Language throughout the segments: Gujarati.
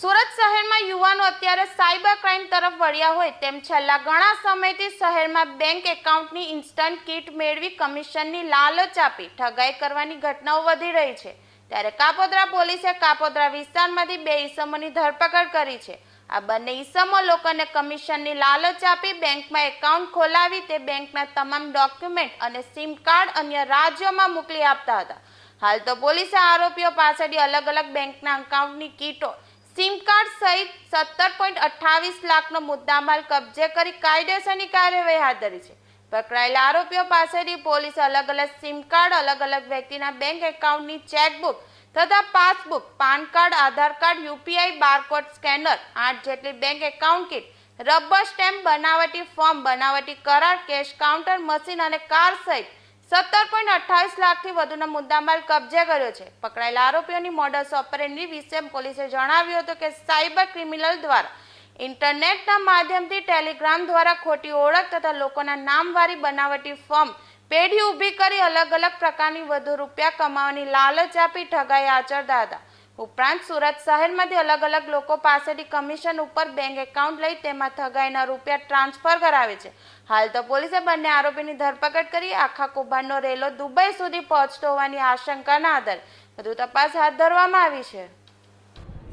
સુરત શહેરમાં યુવાનો અત્યારે સાયબર ક્રાઇમ તરફ વળ્યા હોય તેમ છેલ્લા ઘણા સમયથી શહેરમાં બેંક એકાઉન્ટની ઇન્સ્ટન્ટ કીટ મેળવી કમિશનની લાલચ આપી ઠગાઈ કરવાની ઘટનાઓ વધી રહી છે. ત્યારે કાપોદ્રા પોલીસે કાપોદ્રા વિસ્તારમાંથી બે ઈસમોની ધરપકડ કરી છે. આ બંને ઈસમો લોકોને કમિશનની લાલચ આપી બેંકમાં એકાઉન્ટ ખોલાવી તે બેંકના તમામ ડોક્યુમેન્ટ અને સિમ કાર્ડ અન્ય રાજ્યોમાં મોકલી આપતા હતા. હાલ તો પોલીસે આરોપીઓ પાસેથી અલગ અલગ બેંકના એકાઉન્ટની કીટો સિમ કાર્ડ સહિત સત્તર પોઈન્ટ અઠ્ઠાવીસ લાખનો મુદ્દામાલ કબજે કરી કાયદેસરની કાર્યવાહી હાથ ધરી છે. પકડાયેલા આરોપીઓ પાસેથી પોલીસ અલગ અલગ સિમ કાર્ડ, અલગ અલગ વ્યક્તિના બેંક એકાઉન્ટની ચેકબુક તથા passbook, PAN card, Aadhaar card, UPI, barcode scanner, આઠ જેટલી bank account kit, rubber stamp, બનાવટી ફોર્મ, બનાવટી કરાર, કેશ કાઉન્ટર, મશીન અને કાર સહિત સત્તર પોઈન્ટ અઠ્ઠાવીસ લાખથી વધુનો મુદ્દામાલ કબજે કર્યો છે. પકડાયેલા આરોપીઓની મોડસ ઓપરેન્ડી વિશે પોલીસે જણાવ્યું હતું કે સાયબર ક્રિમિનલ દ્વારા ઇન્ટરનેટના માધ્યમથી ટેલિગ્રામ દ્વારા ખોટી ઓળખ તથા લોકોના નામવાળી બનાવટી ફોર્મ પેઢી ઊભી કરી અલગ અલગ પ્રકારની વધુ રૂપિયા કમાવાની લાલચ આપી ઠગાઈ આચરતા હતા. ઉપરાંત સુરત શહેરમાંથી અલગ અલગ લોકો પાસેથી કમિશન ઉપર બેંક એકાઉન્ટ લઈ તેમાં ઠગાઈના રૂપિયા ટ્રાન્સફર કરાવે છે. હાલ તો પોલીસે બંને આરોપીની ધરપકડ કરી આખા કૌભાંડનો રેલો દુબઈ સુધી પહોંચતો હોવાની આશંકાના આધારે. વધુ તપાસ હાથ ધરવામાં આવી છે.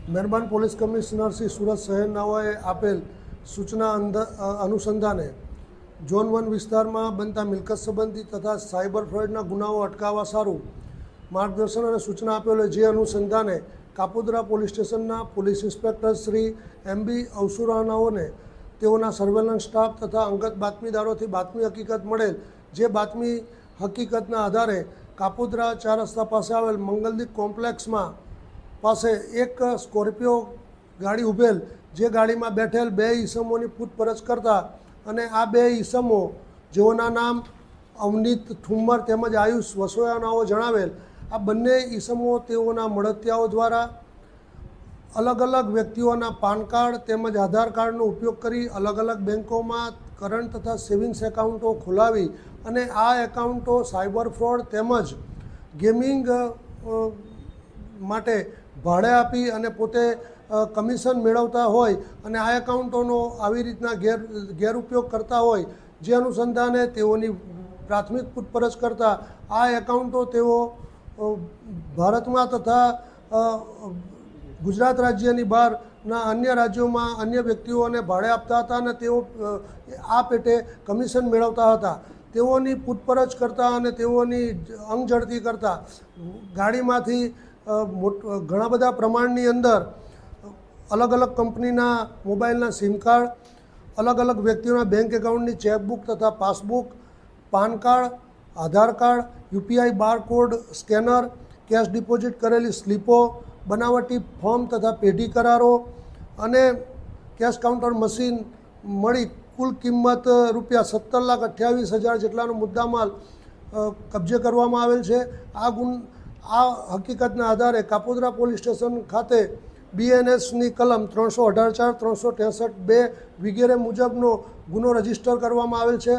મહેરબાન પોલીસ કમિશનર શ્રી સુરત શહેરનાઓએ આપેલ સૂચના અનુસંધાને ઝોન વન વિસ્તારમાં બનતા મિલકત સંબંધી તથા સાયબર ફ્રોડના ગુનાઓ અટકાવવા સારું માર્ગદર્શન અને સૂચના આપેલ જે અનુસંધાને કાપોદરા પોલીસ સ્ટેશનના police inspector Shri M B અવસુરાનાઓને તેઓના સર્વેલન્સ સ્ટાફ તથા અંગત બાતમીદારોથી બાતમી હકીકત મળેલ, જે બાતમી હકીકતના આધારે કાપોદરા ચાર રસ્તા પાસે આવેલ મંગલદીપ કોમ્પ્લેક્સમાં પાસે એક સ્કોર્પિયો ગાડી ઉભેલ, જે ગાડીમાં બેઠેલ બે ઈસમોની પૂછપરછ કરતા અને આ બે ઈસમો જેઓના નામ અવનીત ઠુમ્મર તેમજ આયુષ વસોયાનાઓ જણાવેલ આ બંને ઈસમો તેઓના મળતિયાઓ દ્વારા અલગ અલગ વ્યક્તિઓના પાન કાર્ડ તેમજ આધાર કાર્ડનો ઉપયોગ કરી અલગ અલગ બેન્કોમાં કરંટ તથા સેવિંગ્સ એકાઉન્ટો ખોલાવી અને આ એકાઉન્ટો સાયબર ફ્રોડ તેમજ ગેમિંગ માટે ભાડે આપી અને પોતે કમિશન મેળવતા હોય અને આ એકાઉન્ટોનો આવી રીતના ગેર, ગેરઉપયોગ કરતા હોય જે અનુસંધાને તેઓની પ્રાથમિક પૂછપરછ કરતા આ એકાઉન્ટો તેઓ ભારતમાં તથા ગુજરાત રાજ્યની બહારના અન્ય રાજ્યોમાં અન્ય વ્યક્તિઓને ભાડે આપતા હતા અને તેઓ આ પેટે કમિશન મેળવતા હતા. તેઓની પૂછપરછ કરતા અને તેઓની અંગ ઝડતી કરતા ગાડીમાંથી ઘણા બધા પ્રમાણની અંદર અલગ અલગ કંપનીના મોબાઈલના સિમ કાર્ડ, અલગ અલગ વ્યક્તિઓના બેંક એકાઉન્ટની ચેકબુક તથા passbook, PAN card, Aadhaar card, UPI barcode, scanner cash deposit કરેલી સ્લીપો, બનાવટી ફોર્મ તથા પેઢી કરારો અને કેશ કાઉન્ટર મશીન મળી કુલ કિંમત રૂપિયા સત્તર લાખ અઠ્યાવીસ હજાર જેટલાનો મુદ્દામાલ કબજે કરવામાં આવેલ છે. આ ગુન, આ હકીકતના આધારે કાપોદરા પોલીસ સ્ટેશન ખાતે બીએનએસની કલમ ત્રણસો અઢાર ચાર ત્રણસો ત્રેસઠ બે વગેરે મુજબનો ગુનો રજિસ્ટર કરવામાં આવેલ છે.